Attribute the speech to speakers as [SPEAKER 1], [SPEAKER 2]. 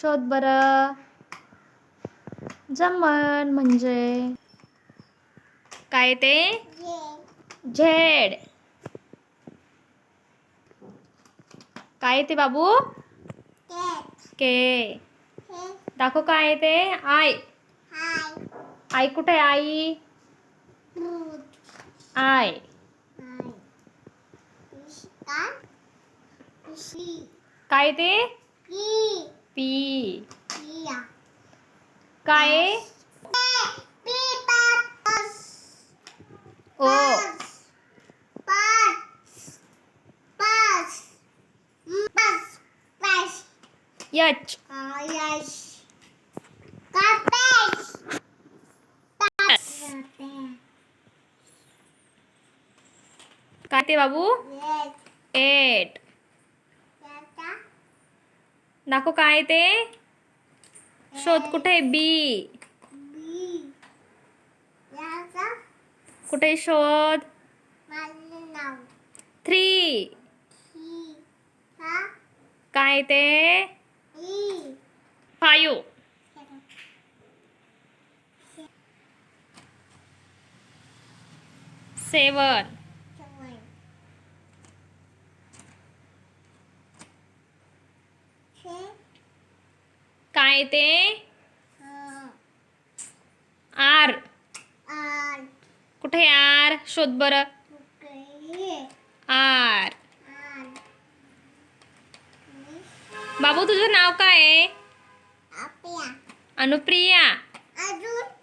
[SPEAKER 1] शोध बरं. जमन म्हणजे? काय ते? झेड. काय ते बाबू? के. दाखव काय ते? आय. आई कुठे आई? आय. काय ते? पी. काय? ओ. यच. काय ते बाबू? एट. दाखव काय ते? शोध कुठे आहे? बी कुठे शोध? थ्री काय ते? फायू सेवन काय आहे ते? आर. कुठे आर? शोध बरं. आर. बाबू तुझं नाव काय आहे? अनुप्रिया.
[SPEAKER 2] अजून?